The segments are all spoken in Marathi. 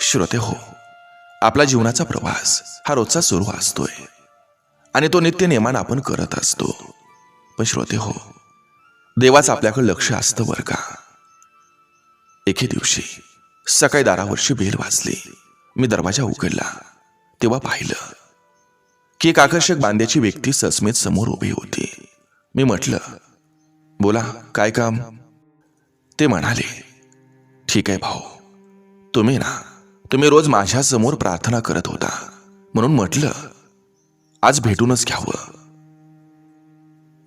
श्रोते हो आपला जीवनाचा प्रवास हा रोजचा सुरू असतोय. आणि तो नित्य नेमान आपण करत असतो. पण श्रोते हो देवाचं आपल्याकडे लक्ष असतं बरं का? एके दिवशी सकाळी दारावरची बेल वाजली. मी दरवाजा उघडला. तेव्हा पाहिलं की एक आकर्षक बांध्याची व्यक्ती सस्मित समोर उभी होती. मी म्हटलं बोला काय काम? ते म्हणाले ठीक आहे भाऊ तुम्ही ना तुम्ही रोज माझ्यासमोर प्रार्थना करत होता. म्हणून म्हटलं आज भेटूनच घ्यावं.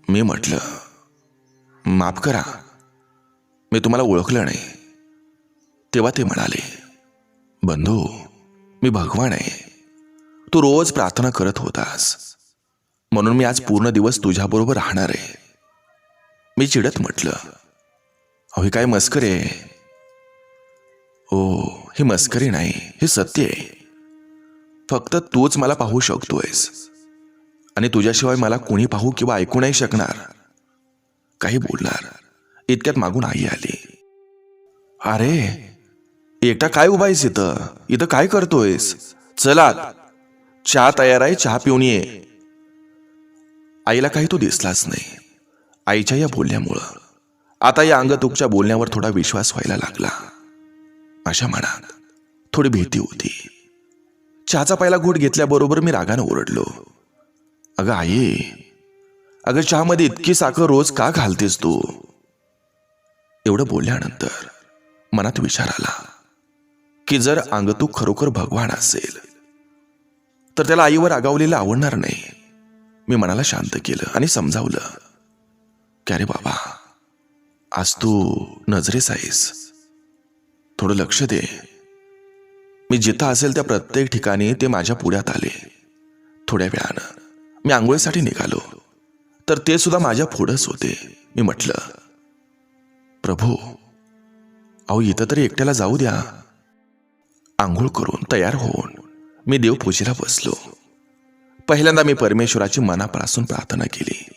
मी म्हटलं माफ करा. मी तुम्हाला ओळखलं नाही. तेव्हा ते म्हणाले बंधू मी भगवान आहे. तू रोज प्रार्थना करत होतास. म्हणून मी आज पूर्ण दिवस तुझ्याबरोबर राहणार आहे. मी चिडत म्हटलं अहो हे काय मस्कर आहे? ओ ही मस्करी नाही हे सत्य आहे. फक्त तूच मला पाहू शकतोयस. आणि तुझ्याशिवाय मला कोणी पाहू किंवा ऐकू नाही शकणार. काही बोलणार. इतक्यात मागून आई आली. अरे एकटा काय उभायस इथं? इथं काय करतोयस? चला चहा तयार आहे चहा पिऊन ये. आईला काही तो दिसलाच नाही. आईच्या या बोलण्यामुळं. आता या अंगतुकच्या बोलण्यावर थोडा विश्वास व्हायला लागला. माझ्या मनात थोडी भीती होती. चहाचा पहिला घोट घेतल्याबरोबर मी रागानं ओरडलो. अगं आई अगं चहामध्ये इतकी साखर रोज का घालतेस तू? एवढं बोलल्यानंतर मनात विचार आला की जर अंग तू खरोखर भगवान असेल तर त्याला आईवर आगावलेलं आवडणार नाही. मी मनाला शांत केलं आणि समजावलं की अरे बाबा आज तू नजरेस आहेस. थोडं लक्ष दे. मी जिथं असेल त्या प्रत्येक ठिकाणी ते माझ्या पुढ्यात आले. थोड्या वेळानं मी आंघोळीसाठी निघालो. तर ते सुद्धा माझ्या पुढंच होते. मी म्हटलं प्रभू अहो इथं तरी एकट्याला जाऊ द्या. आंघोळ करून तयार होऊन मी देवपूजेला बसलो. पहिल्यांदा मी परमेश्वराची मनापासून प्रार्थना केली.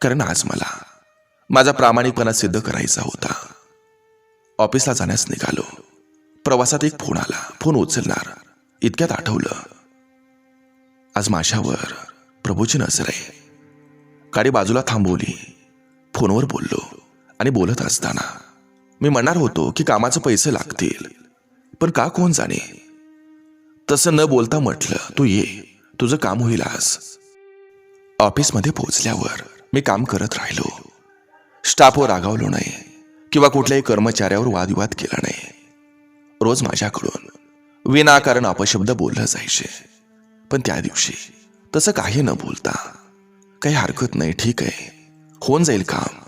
कारण आज मला माझा प्रामाणिकपणा सिद्ध करायचा होता. ऑफिसला जाण्यास निघालो. प्रवासात एक फोन आला. फोन उचलणार. इतक्यात आठवलं. आज माझ्यावर प्रभूची नजर आहे. गाडी बाजूला थांबवली. फोनवर बोललो आणि बोलत असताना मी म्हणणार होतो की कामाचे पैसे लागतील. पण का कोण जाणे? तसं न बोलता म्हटलं तू ये. तुझं काम होईल आज. ऑफिसमध्ये पोहोचल्यावर मी काम करत राहिलो. स्टाफवर रागावलो नाही. किंवा कुठल्याही कर्मचाऱ्यावर वादविवाद केला नाही. रोज माझ्याकडून विनाकारण अपशब्द बोललं जायचे. पण त्या दिवशी तसं काही न बोलता काही हरकत नाही ठीक आहे होऊन जाईल काम.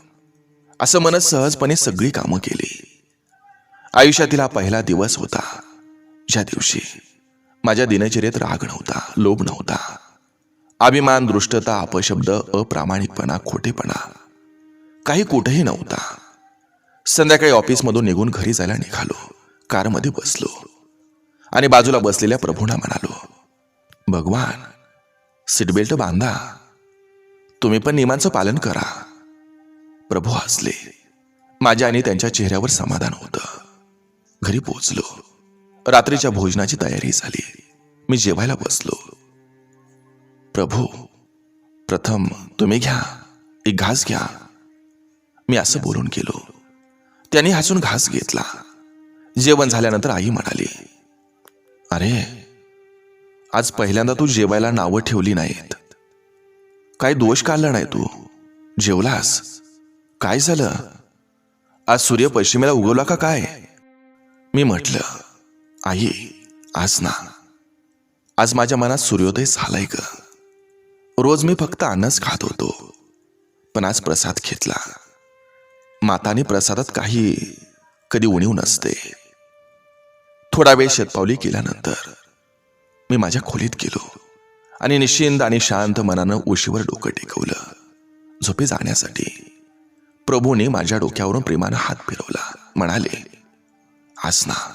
असं मनस सहजपणे सगळी कामं केली. आयुष्यातील हा पहिला दिवस होता. ज्या दिवशी माझ्या दिनचर्येत राग नव्हता लोभ नव्हता. अभिमान दृष्टता अपशब्द अप्रामाणिकपणा खोटेपणा काही कुठेही नव्हता. संध्याकाळी ऑफिसमधून निघून घरी जायला निघालो. कारमध्ये बसलो. आणि बाजूला बसलेल्या प्रभूंना म्हणालो भगवान सीटबेल्ट बांधा. तुम्ही पण नियमांचं पालन करा. प्रभू हसले. माझ्या आणि त्यांच्या चेहऱ्यावर समाधान होतं. घरी पोहोचलो. रात्रीच्या भोजनाची तयारी झाली. मी जेवायला बसलो. प्रभू प्रथम तुम्ही घ्या. एक घास घ्या. मी असं बोलून गेलो. त्यांनी हसून घास घेतला. जेवण झाल्यानंतर आई म्हणाली अरे आज पहिल्यांदा तू जेवायला नावं ठेवली नाहीत. काय दोष काढला नाही तू? जेवलास? काय झालं? आज सूर्य पश्चिमेला उगवला का काय? मी म्हटलं आई आज ना. आज माझ्या मनात सूर्योदय झालाय ग. रोज मी फक्त अन्नच खात होतो. पण आज प्रसाद घेतला. माताने प्रसादात काही कधी उणीव नसते. थोडा वेळ शेतपावली केल्यानंतर मी माझ्या खोलीत गेलो आणि निश्चिंत आणि शांत मनानं उशीवर डोकं टेकवलं. झोपे जाण्यासाठी प्रभूने माझ्या डोक्यावरून प्रेमानं हात फिरवला. म्हणाले आज ना.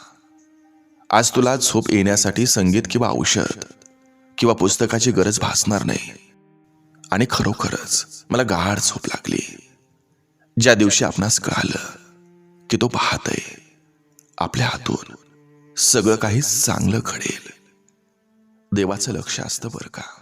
आज तुला झोप येण्यासाठी संगीत किंवा औषध किंवा पुस्तकाची गरज भासणार नाही. आणि खरोखरच मला गाढ झोप लागली. ज्या दिवशी आपणास कळालं की तो पाहतय आपल्या हातून सगळं काही चांगलं घडेल. देवाचं लक्ष असतं बरं का?